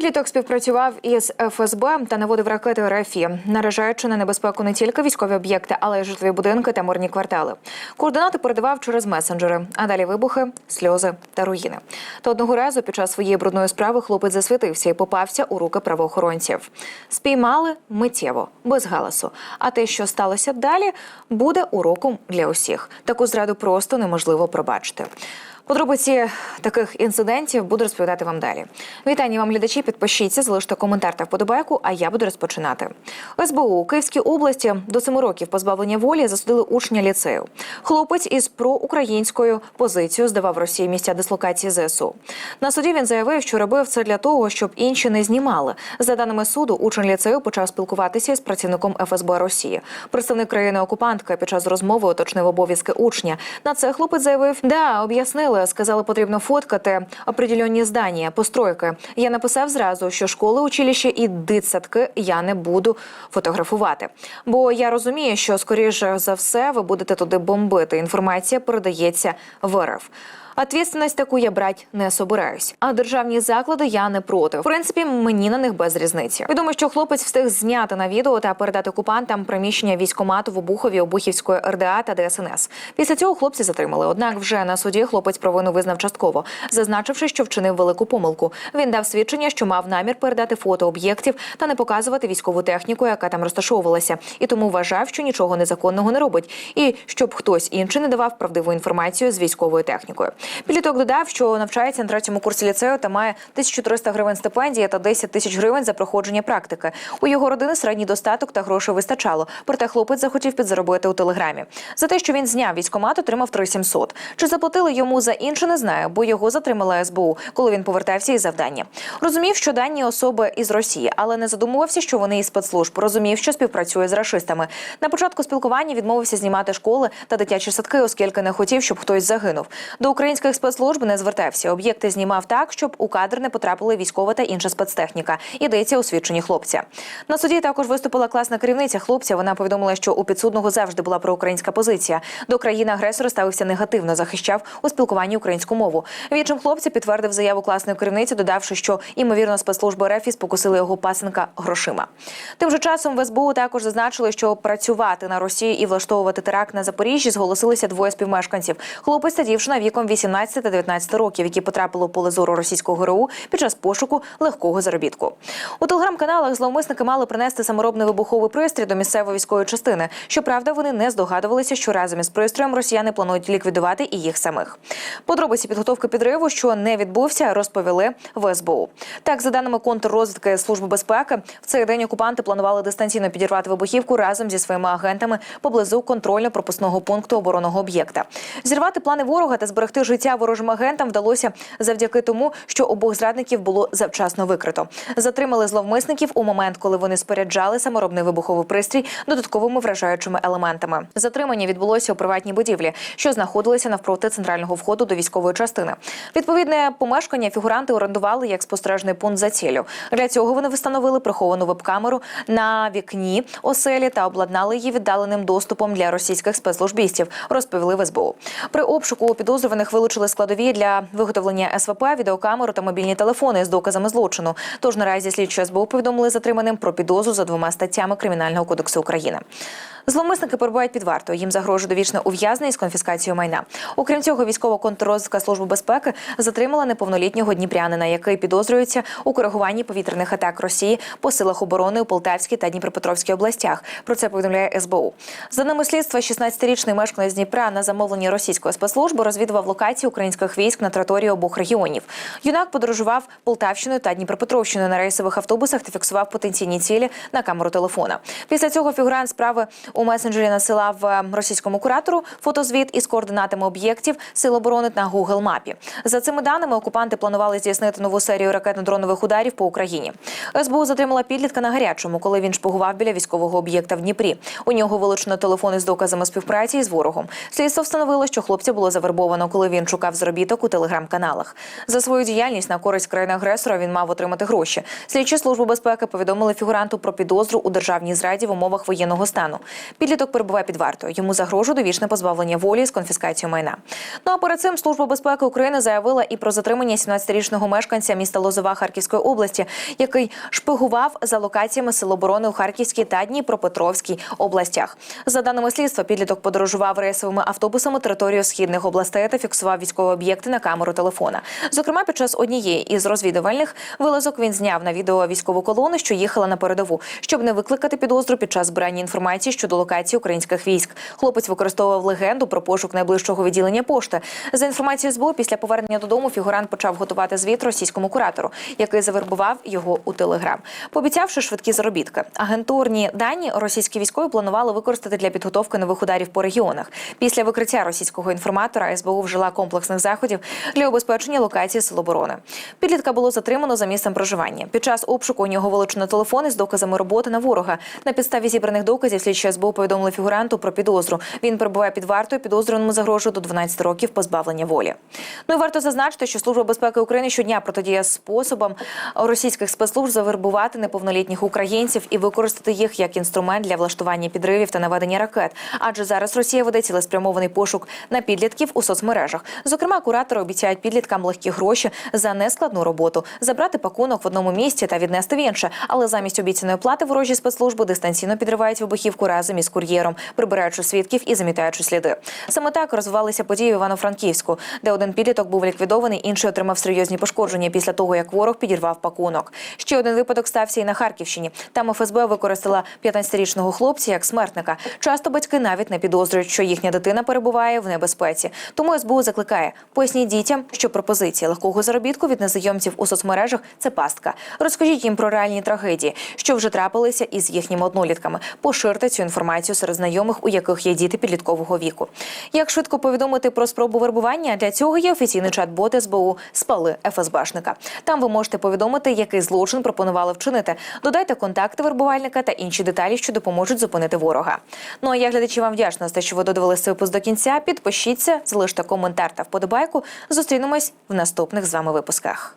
Підліток співпрацював із ФСБ та наводив ракети РФІ, наражаючи на небезпеку не тільки військові об'єкти, але й житлові будинки та мирні квартали. Координати передавав через месенджери, а далі вибухи, сльози та руїни. Та одного разу під час своєї брудної справи хлопець засвітився і попався у руки правоохоронців. Спіймали миттєво, без галасу. А те, що сталося далі, буде уроком для усіх. Таку зраду просто неможливо пробачити. Подробиці таких інцидентів буду розповідати вам далі. Вітання вам, глядачі. Підпишіться, залиште коментар та вподобайку. А я буду розпочинати. СБУ у Київській області до семи років позбавлення волі засудили учня ліцею. Хлопець із проукраїнською позицією здавав Росії місця дислокації ЗСУ. На суді він заявив, що робив це для того, щоб інші не знімали. За даними суду, учень ліцею почав спілкуватися із працівником ФСБ Росії. Представник країни окупантка під час розмови уточнив обов'язки учня. На це хлопець заявив: да, об'яснили, сказали, потрібно фоткати определенні здання, постройки. Я написав зразу, що школи, училище і дитсадки я не буду фотографувати. Бо я розумію, що скоріше за все ви будете туди бомбити. Інформація передається в РФ. Ответственность таку я брати не собираюсь. А державні заклади я не проти. В принципі, мені на них без різниці. Відомо, що хлопець встиг зняти на відео та передати окупантам приміщення військомату в Обухові Обухівської РДА та ДСНС. Після цього хлопці затримали. Однак вже на суді хлопець провину визнав частково, зазначивши, що вчинив велику помилку. Він дав свідчення, що мав намір передати фото об'єктів та не показувати військову техніку, яка там розташовувалася, і тому вважав, що нічого незаконного не робить, і щоб хтось інший не давав правдиву інформацію з військовою технікою. Підліток додав, що навчається на третьому курсі ліцею та має 1300 гривень стипендії та 10 тисяч гривень за проходження практики. У його родини середній достаток та грошей вистачало. Проте хлопець захотів підзаробити у телеграмі. За те, що він зняв військомат, отримав 3700. Чи заплатили йому за інше, не знаю, бо його затримала СБУ, коли він повертався із завдання. Розумів, що дані особи із Росії, але не задумувався, що вони із спецслужб. Розумів, що співпрацює з рашистами. На початку спілкування відмовився знімати школи та дитячі садки, оскільки не хотів, щоб хтось загинув. До українських спецслужб не звертався. Об'єкти знімав так, щоб у кадр не потрапили військова та інша спецтехніка. Йдеться у свідченні хлопця. На суді також виступила класна керівниця хлопця. Вона повідомила, що у підсудного завжди була проукраїнська позиція. До країни агресора ставився негативно, захищав у спілкуванні українську мову. Відчим хлопця підтвердив заяву класної керівниці, додавши, що ймовірно спецслужби РФ спокусили його пасенка грошима. Тим же часом в СБУ також зазначили, що працювати на Росію і влаштовувати теракт на Запоріжжі зголосилися двоє співмешканців. Хлопець та дівчина віком 18 та 19 років, які потрапили у поле зору російського ГРУ під час пошуку легкого заробітку. У телеграм-каналах зловмисники мали принести саморобний вибуховий пристрій до місцевої військової частини. Щоправда, вони не здогадувалися, що разом із пристроєм росіяни планують ліквідувати і їх самих. Подробиці підготовки підриву, що не відбувся, розповіли в СБУ. Так, за даними контррозвідки Служби безпеки, в цей день окупанти планували дистанційно підірвати вибухівку разом зі своїми агентами поблизу контрольно-пропускного пункту оборонного об'єкта. Зірвати плани ворога та зберегти життя ворожим агентам вдалося завдяки тому, що обох зрадників було завчасно викрито. Затримали зловмисників у момент, коли вони споряджали саморобний вибуховий пристрій додатковими вражаючими елементами. Затримання відбулося у приватній будівлі, що знаходилися навпроти центрального входу до військової частини. Відповідне помешкання фігуранти орендували як спостережний пункт за цілю. Для цього вони встановили приховану веб-камеру на вікні оселі та обладнали її віддаленим доступом для російських спецслужбістів. Розповіли в СБУ. При обшуку у підозрюваних вилучили складові для виготовлення СВП, відеокамеру та мобільні телефони з доказами злочину. Тож наразі слідчі СБУ повідомили затриманим про підозру за двома статтями Кримінального кодексу України. Зловмисники перебувають під вартою. Їм загрожує довічне ув'язнення з конфіскацією майна. Окрім цього, військова контррозвідка служби безпеки затримала неповнолітнього дніпрянина, який підозрюється у коригуванні повітряних атак Росії по силах оборони у Полтавській та Дніпропетровській областях. Про це повідомляє СБУ. За ними слідства, 16-річний мешканець Дніпра на замовлення російської спецслужби розвідував локації українських військ на території обох регіонів. Юнак подорожував Полтавщиною та Дніпропетровщиною на рейсових автобусах та фіксував потенційні цілі на камеру телефона. Після цього фігурант справи у месенджері насилав е, російському куратору фотозвіт із координатами об'єктів Сил оборони на Google мапі. За цими даними окупанти планували здійснити нову серію ракетно-дронових ударів по Україні. СБУ затримала підлітка на гарячому, коли він шпигував біля військового об'єкта в Дніпрі. У нього вилучено телефони з доказами співпраці із ворогом. Слідство встановило, що хлопця було завербовано, коли він шукав заробіток у телеграм-каналах. За свою діяльність на користь країни агресора він мав отримати гроші. Слідчі служби безпеки повідомили фігуранту про підозру у державній зраді в умовах воєнного стану. Підліток перебуває під вартою. Йому загрожує довічне позбавлення волі з конфіскацією майна. Ну а перед цим служба безпеки України заявила і про затримання 17-річного мешканця міста Лозова Харківської області, який шпигував за локаціями Сил оборони у Харківській та Дніпропетровській областях. За даними слідства, підліток подорожував рейсовими автобусами територію східних областей та фіксував військові об'єкти на камеру телефона. Зокрема, під час однієї із розвідувальних вилазок він зняв на відео військову колону, що їхала на передову, щоб не викликати підозру під час збирання інформації щодо локації українських військ. Хлопець використовував легенду про пошук найближчого відділення пошти. За інформацією СБУ, після повернення додому фігурант почав готувати звіт російському куратору, який завербував його у телеграм, пообіцявши швидкі заробітки. Агентурні дані російські військові планували використати для підготовки нових ударів по регіонах. Після викриття російського інформатора СБУ вжила комплексних заходів для обезпечення локації Сил оборони. Підлітка було затримано за місцем проживання. Під час обшуку у нього вилучено телефон із доказами роботи на ворога. На підставі зібраних доказів слідчі СБУ повідомили фігуранту про підозру. Він перебуває під вартою. Підозрюваному загрожує до 12 років позбавлення волі. Ну і варто зазначити, що служба безпеки України щодня протидіє способам російських спецслужб завербувати неповнолітніх українців і використати їх як інструмент для влаштування підривів та наведення ракет. Адже зараз Росія веде цілеспрямований пошук на підлітків у соцмережах. Зокрема, куратори обіцяють підліткам легкі гроші за нескладну роботу, забрати пакунок в одному місці та віднести в інше. Але замість обіцяної плати ворожі спецслужби дистанційно підривають вибухівку разом із кур'єром, прибираючи свідків і замітаючи сліди. Саме так розвивалися події в Івано-Франківську, де один підліток був ліквідований, інший отримав серйозні пошкодження після того, як ворог підірвав пакунок. Ще один випадок стався і на Харківщині. Там ФСБ використала 15-річного хлопця як смертника. Часто батьки навіть не підозрюють, що їхня дитина перебуває в небезпеці. Тому СБУ закликає поясніть дітям, що пропозиція легкого заробітку від незнайомців у соцмережах це пастка. Розкажіть їм про реальні трагедії, що вже трапилися із їхніми однолітками. Поширте цю інформацію серед знайомих, у яких є діти підліткового віку. Як швидко повідомити про спробу вербування? Для цього є офіційний чат-бот СБУ Спали ФСБшника. Там ви можете повідомити, який злочин пропонували вчинити. Додайте контакти вербувальника та інші деталі, що допоможуть зупинити ворога. Ну а я глядачі вам вдячна за те, що ви додивилися випуск до кінця. Підпишіться, залиште коментар та вподобайку. Зустрінемось в наступних з вами випусках.